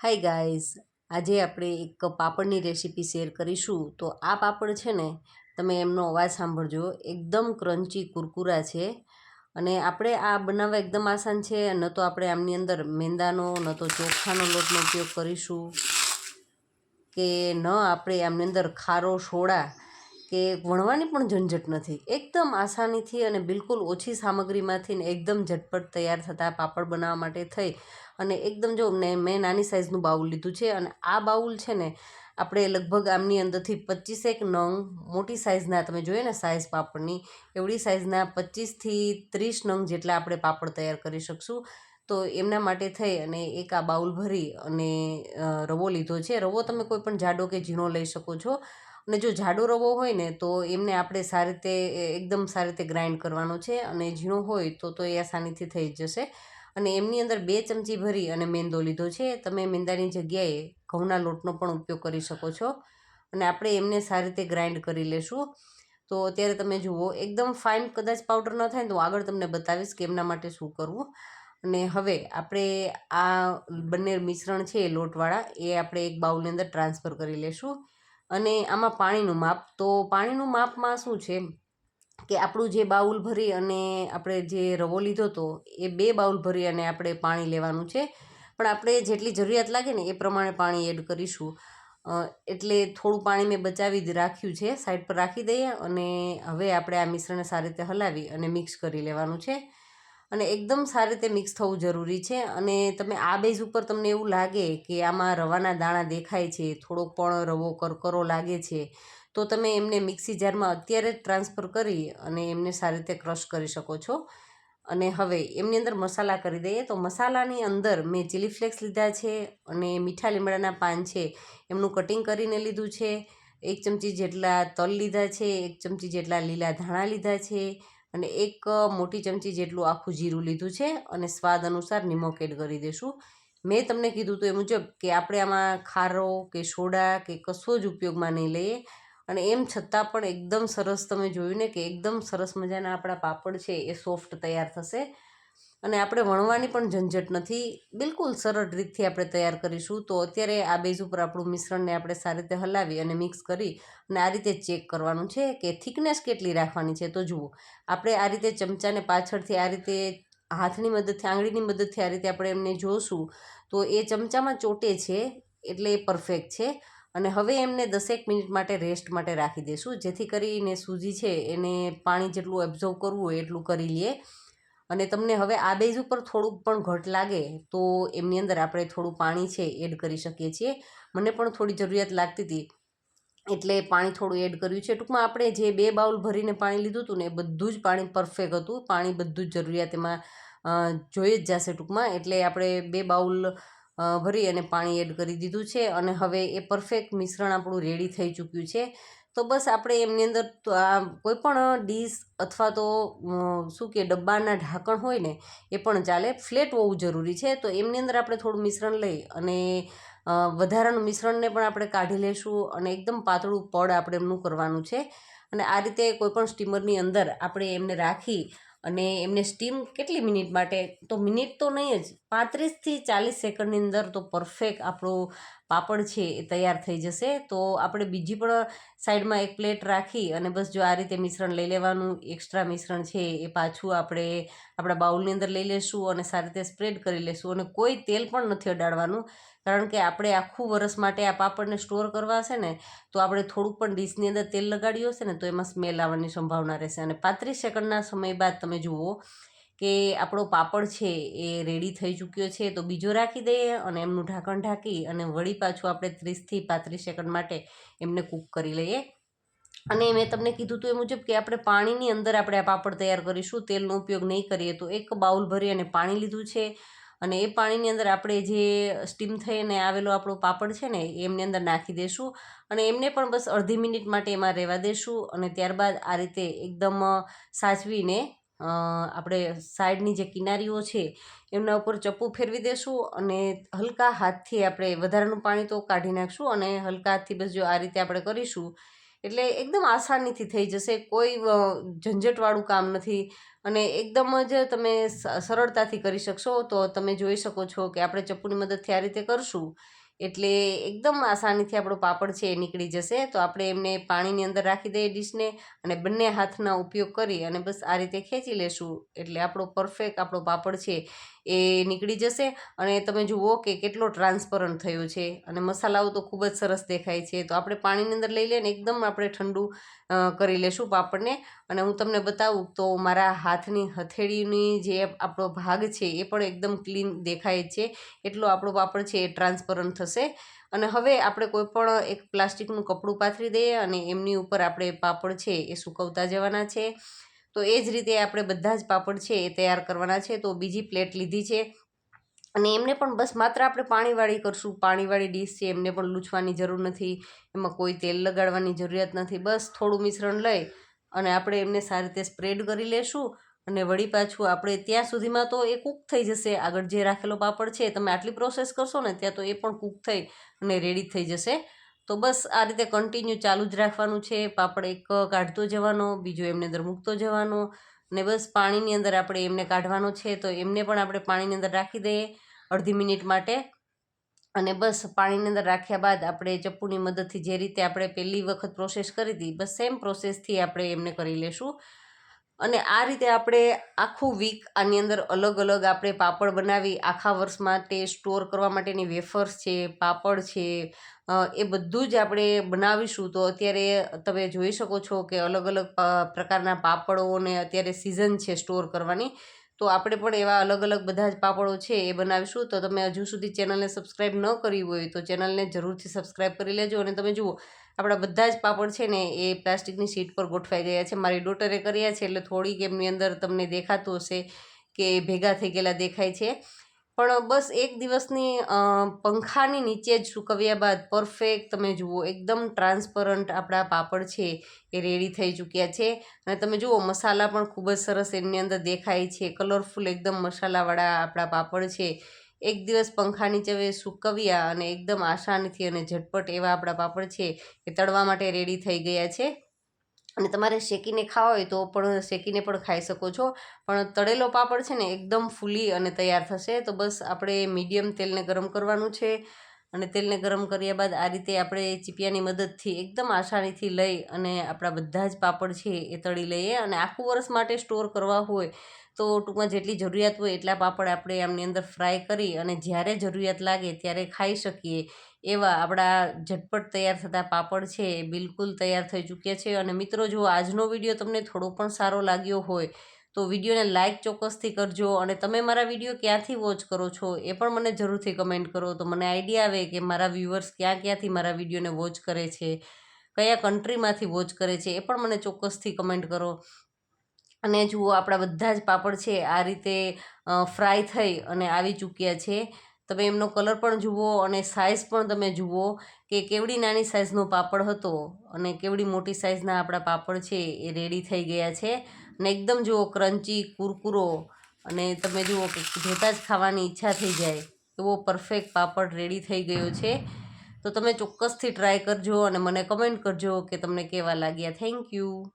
Hi guys, આજે આપણે એક પાપડની રેસીપી શેર કરીશું. તો આ પાપડ છે ને, તમે એમનો અવાજ સાંભળજો. એકદમ ક્રન્ચી કુરકુરા છે અને આપણે આ બનાવવા એકદમ આસાન છે. ન તો આપણે આમની અંદર મેંદાનો, ન તો ચોખાનો લોટનો ઉપયોગ કરીશું. કે ન આપણે આમની અંદર ખારો સોડા, કે વણવાની પણ ઝંઝટ નથી. એકદમ આસાનીથી અને બિલકુલ ઓછી સામગ્રીમાંથી ને એકદમ ઝટપટ તૈયાર થતા પાપડ બનાવવા માટે થઈ. અને એકદમ જો ને મેં નાની સાઇઝનું બાઉલ લીધું છે અને આ બાઉલ છે ને, આપણે લગભગ આમની અંદરથી પચીસેક નંગ મોટી સાઇઝના તમે જોઈએ ને સાઇઝ પાપડની, એવડી સાઇઝના પચીસથી ત્રીસ નંગ જેટલા આપણે પાપડ તૈયાર કરી શકશું. તો એમના માટે થઈ અને એક આ બાઉલ ભરી અને રવો લીધો છે. રવો તમે કોઈ પણ જાડો કે ઝીણો લઈ શકો છો. અને જો જાડો રવો હોય ને, તો એમને આપણે સારી રીતે એકદમ સારી રીતે ગ્રાઇન્ડ કરવાનો છે અને ઝીણો હોય તો તો એ આસાનીથી થઈ જશે. અને એમની અંદર બે ચમચી ભરી અને મેંદો લીધો છે. તમે મેંદાની જગ્યાએ ઘઉંના લોટનો પણ ઉપયોગ કરી શકો છો. અને આપણે એમને સારી રીતે ગ્રાઇન્ડ કરી લેશું. તો અત્યારે તમે જુઓ, એકદમ ફાઇન કદાચ પાવડર ન થાય તો આગળ તમને બતાવીશ કે એમના માટે શું કરવું. અને હવે આપણે આ બંને મિશ્રણ છે લોટવાળા, એ આપણે એક બાઉલની અંદર ટ્રાન્સફર કરી લેશું. અને આમાં પાણીનું માપ, તો પાણીનું માપમાં શું છે? કે આપણું જે બાઉલ ભરી અને આપણે જે રવો લીધો હતો એ બે બાઉલ ભરી અને આપણે પાણી લેવાનું છે. પણ આપણે જેટલી જરૂરિયાત લાગે ને એ પ્રમાણે પાણી એડ કરીશું. એટલે થોડું પાણી મેં બચાવી રાખ્યું છે, સાઈડ પર રાખી દઈએ અને હવે આપણે આ મિશ્રણને સારી રીતે હલાવી અને મિક્સ કરી લેવાનું છે. અને એકદમ સારી રીતે મિક્સ થવું જરૂરી છે અને તમે આ બેઝ ઉપર તમને એવું લાગે કે આમાં રવાના દાણા દેખાય છે, થોડોક પણ રવો કરકરો લાગે છે તો તમે એમને મિક્સી જારમાં અત્યારે જ ટ્રાન્સફર કરી અને એમને સારી રીતે ક્રશ કરી શકો છો. અને હવે એમની અંદર મસાલા કરી દઈએ. તો મસાલાની અંદર મેં ચીલી ફ્લેક્સ લીધા છે અને મીઠા લીમડાના પાન છે એમનું કટિંગ કરીને લીધું છે. એક ચમચી જેટલા તલ લીધા છે, એક ચમચી જેટલા લીલા ધાણા લીધા છે અને એક મોટી ચમચી જેટલું આખું જીરું લીધું છે અને સ્વાદ અનુસાર નિમક એડ કરી દઈશું. મેં તમને કીધું તો એ મુજબ કે આપણે આમાં ખારો કે સોડા કે કશો જ ઉપયોગમાં નહીં લઈએ. અને એમ છતાં પણ એકદમ સરસ તમે જોયું ને કે એકદમ સરસ મજાના આપણા પાપડ છે એ સોફ્ટ તૈયાર થશે. અને આપણે વણવાની પણ ઝંઝટ નથી. બિલકુલ સરળ રીતથી આપણે તૈયાર કરીશું. તો અત્યારે આ બેઝ ઉપર આપણું મિશ્રણને આપણે સારી રીતે હલાવી અને મિક્સ કરી અને આ રીતે ચેક કરવાનું છે કે થિકનેસ કેટલી રાખવાની છે. તો જુઓ, આપણે આ રીતે ચમચાને પાછળથી આ રીતે હાથની મદદથી, આંગળીની મદદથી આ રીતે આપણે એમને જોશું તો એ ચમચામાં ચોટે છે. એટલે એ પરફેક્ટ છે. અને હવે એમને દસેક મિનિટ માટે રેસ્ટ માટે રાખી દઈશું જેથી કરીને સૂજી છે એને પાણી જેટલું એબ્ઝોર્વ કરવું હોય એટલું કરી લઈએ અને તમને હવે આ બેઝ ઉપર થોડુંક પણ ઘટ લાગે તો એમની અંદર આપણે થોડું પાણી છે એડ કરી શકીએ છીએ. મને પણ થોડી જરૂરિયાત લાગતી હતી એટલે પાણી થોડું એડ કર્યું છે. ટૂંકમાં આપણે જે બે બાઉલ ભરીને પાણી લીધું હતું ને એ બધું જ પાણી પરફેક્ટ હતું. પાણી બધું જ જરૂરિયાત એમાં જોઈ જ જશે ટૂંકમાં. એટલે આપણે બે બાઉલ ભરી અને પાણી એડ કરી દીધું છે અને હવે એ પરફેક્ટ મિશ્રણ આપણું રેડી થઈ ચૂક્યું છે. તો બસ આપણે એમની અંદર આ કોઈ પણ ડીશ અથવા તો શું કે ડબ્બાના ઢાંકણ હોય ને, એ પણ ચાલે. ફ્લેટ હોવું જરૂરી છે. તો એમની અંદર આપણે થોડું મિશ્રણ લઈ અને વધારાનું મિશ્રણને પણ આપણે કાઢી લઈશું અને એકદમ પાતળું પડ આપણે એમનું કરવાનું છે. અને આ રીતે કોઈપણ સ્ટીમરની અંદર આપણે એમને રાખી અને એમને સ્ટીમ કેટલી મિનિટ માટે? તો મિનિટ તો નહીં જ, પાંત્રીસથી ચાલીસ સેકન્ડની અંદર તો પરફેક્ટ આપણો પાપડ છે એ તૈયાર થઈ જશે, તો આપણે બીજી પણ સાઈડમાં એક પ્લેટ રાખી અને બસ જો આ રીતે મિશ્રણ લઈ લેવાનું, એક્સ્ટ્રા મિશ્રણ છે એ પાછું આપણે આપણા બાઉલની અંદર લઈ લેશું અને સારી રીતે સ્પ્રેડ કરી લેશું અને કોઈ તેલ પણ નથી અડાડવાનું, કારણ કે આપણે આખું વરસ માટે આ પાપડને સ્ટોર કરવા હશે ને, તો આપણે થોડુંક પણ ડીશની અંદર તેલ લગાડ્યું હશે ને, તો એમાં સ્મેલ આવવાની સંભાવના રહેશે. અને પાંત્રીસ સેકન્ડના સમય બાદ તમે જુઓ કે આપણો પાપડ છે એ રેડી થઈ ચૂક્યો છે, તો બીજો રાખી દઈએ અને એમનું ઢાંકણ ઢાંકી અને વળી પાછું આપણે ત્રીસથી પાંત્રીસ સેકન્ડ માટે એમને કૂક કરી લઈએ. અને મેં તમને કીધું હતું એ મુજબ કે આપણે પાણીની અંદર આપણે આ પાપડ તૈયાર કરીશું, તેલનો ઉપયોગ નહીં કરીએ તો એક બાઉલ ભરી અને પાણી લીધું છે. અને એ પાણીની અંદર આપણે જે સ્ટીમ થઈને આવેલો આપણો પાપડ છે ને, એમની અંદર નાખી દઈશું અને એમને પણ બસ અડધી મિનિટ માટે એમાં રહેવા દઈશું અને ત્યારબાદ આ રીતે એકદમ સાચવીને આપણે સાઈડની જે કિનારીઓ છે, એમના ઉપર ચપ્પુ ફેરવી દેશું અને હલકા હાથથી આપણે વધારાનું પાણી તો કાઢી નાખશું અને હલકા હાથથી બસ જો આ રીતે આપણે કરીશું, એટલે એકદમ આસાનીથી થઈ જશે, કોઈ ઝંઝટવાળું કામ નથી. અને એકદમ જ તમે સરળતાથી કરી શકશો તો તમે જોઈ શકો છો કે આપણે ચપ્પુની મદદથી આ રીતે કરશું. એટલે એકદમ આસાનીથી આપણો પાપડ છે એ નીકળી જશે. તો આપણે એમને પાણીની અંદર રાખી દઈએ ડીશને અને બંને હાથના ઉપયોગ કરી અને બસ આ રીતે ખેંચી લેશું. એટલે આપણો પરફેક્ટ આપણો પાપડ છે એ નીકળી જશે. અને તમે જુઓ કે કેટલો ટ્રાન્સપરન્ટ થયો છે. અને મસાલાઓ તો ખૂબ જ સરસ દેખાય છે. તો આપણે પાણીની અંદર લઈ લઈને એકદમ આપણે ઠંડુ કરી લેશું પાપડને. અને હું તમને બતાવું તો મારા હાથની હથેળીની જે આપણો ભાગ છે એ પણ એકદમ ક્લીન દેખાય છે. એટલો આપણો પાપડ છે એ ટ્રાન્સપરન્ટ થશે. અને હવે આપણે કોઈ પણ એક પ્લાસ્ટિકનું કપડું પાથરી દઈએ અને એમની ઉપર આપણે પાપડ છે એ સૂકવતા જવાના છે. તો એ જ રીતે આપણે બધા જ પાપડ છે એ તૈયાર કરવાના છે. તો બીજી પ્લેટ લીધી છે અને એમને પણ બસ માત્ર આપણે પાણીવાળી કરશું. પાણીવાળી ડીશ છે, એમને પણ લૂછવાની જરૂર નથી. એમાં કોઈ તેલ લગાડવાની જરૂરિયાત નથી. બસ થોડું મિશ્રણ લઈ અને આપણે એમને સારી રીતે સ્પ્રેડ કરી લેશું અને વળી પાછું આપણે ત્યાં સુધીમાં તો એ કૂક થઈ જશે. આગળ જે રાખેલો પાપડ છે, તમે આટલી પ્રોસેસ કરશો ને, ત્યાં તો એ પણ કૂક થઈ અને રેડી થઈ જશે. તો બસ આ રીતે કન્ટિન્યુ ચાલુ જ રાખવાનું છે. પાપડ એક કાઢતો જવાનો, બીજો એમને અંદર મૂકતો જવાનો ને બસ પાણીની અંદર આપણે એમને કાઢવાનો છે. તો એમને પણ આપણે પાણીની અંદર રાખી દઈએ અડધી મિનિટ માટે અને બસ પાણીની અંદર રાખ્યા બાદ આપણે ચપ્પુની મદદથી જે રીતે આપણે પહેલી વખત પ્રોસેસ કરી હતી, બસ સેમ પ્રોસેસથી આપણે એમને કરી લેશું. અને આ રીતે આપણે આખું વીક આની અંદર અલગ અલગ આપણે પાપડ બનાવી, આખા વર્ષ માટે સ્ટોર કરવા માટેની વેફર્સ છે, પાપડ છે એ બધું જ આપણે બનાવીશું. તો અત્યારે તમે જોઈ શકો છો કે અલગ અલગ પ્રકારના પાપડોને અત્યારે સિઝન છે સ્ટોર કરવાની. તો આપણે પણ એવા અલગ અલગ બધા જ પાપડો છે એ બનાવીશું. તો તમે હજુ સુધી ચેનલને સબસ્ક્રાઈબ ન કરી હોય તો ચેનલને જરૂરથી સબસ્ક્રાઈબ કરી લેજો. અને તમે જુઓ, આપણા બધા જ પાપડ છે ને એ પ્લાસ્ટિકની શીટ પર ગોઠવાઈ ગયા છે. મારી ડોટરે કર્યા છે એટલે થોડીક એમની અંદર તમને દેખાતું હશે કે ભેગા થઈ ગયેલા દેખાય છે. પણ બસ એક દિવસની પંખાની નીચે જ સૂકવ્યા બાદ પરફેક્ટ તમે જુઓ, એકદમ ટ્રાન્સપરન્ટ આપણા પાપડ છે એ રેડી થઈ ચૂક્યા છે. અને તમે જુઓ, મસાલા પણ ખૂબ જ સરસ એમની અંદર દેખાય છે. કલરફુલ એકદમ મસાલાવાળા આપણા પાપડ છે. એક દિવસ પંખા નીચે સૂકવ્યા અને એકદમ આસાનીથી અને ઝટપટ એવા આપણા પાપડ છે એ તળવા માટે રેડી થઈ ગયા છે. અને તમારે શેકીને ખાવા હોય તો પણ શેકીને પણ ખાઈ શકો છો. પણ તળેલો પાપડ છે ને એકદમ ફૂલી અને તૈયાર થશે. તો બસ આપણે મીડિયમ તેલને ગરમ કરવાનું છે. અને તેલને ગરમ કર્યા બાદ આ રીતે આપણે ચીપિયાની મદદથી એકદમ આસાનીથી લઈ અને આપણા બધા જ પાપડ છે એ તળી લઈએ. અને આખું વર્ષ માટે સ્ટોર કરવા હોય તો ટૂંકમાં જેટલી જરૂરિયાત હોય એટલા પાપડ આપણે આમની અંદર ફ્રાય કરી અને જ્યારે જરૂરિયાત લાગે ત્યારે ખાઈ શકીએ. એવા આપણા ઝટપટ તૈયાર થતા પાપડ છે એ બિલકુલ તૈયાર થઈ ચૂક્યા છે. અને મિત્રો, જો આજનો વીડિયો તમને થોડો પણ સારો લાગ્યો હોય, તો વિડીયોને લાઇક ચોક્કસથી કરજો અને તમે મારા વીડિયો ક્યાંથી વોચ કરો છો એ પણ મને જરૂરથી કમેન્ટ કરો. તો મને આઈડિયા આવે કે મારા વ્યૂવર્સ ક્યાં ક્યાંથી મારા વિડીયોને વોચ કરે છે, કયા કન્ટ્રીમાંથી વોચ કરે છે એ પણ મને ચોક્કસથી કમેન્ટ કરો. અને જુઓ, આપણા બધા જ પાપડ છે આ રીતે ફ્રાય થઈ અને આવી ચૂક્યા છે. તમે એમનો કલર પણ જુઓ અને સાઇઝ પણ તમે જુઓ કે કેવડી નાની સાઇઝનો પાપડ હતો અને કેવડી મોટી સાઇઝના આપણા પાપડ છે એ રેડી થઈ ગયા છે. અને એકદમ જુઓ ક્રન્ચી કુરકુરો અને તમે જુઓ કે જોતાં જ ખાવાની ઈચ્છા થઈ જાય એવો પરફેક્ટ પાપડ રેડી થઈ ગયો છે. તો તમે ચોક્કસથી ટ્રાય કરજો અને મને કમેન્ટ કરજો કે તમને કેવા લાગ્યા. Thank you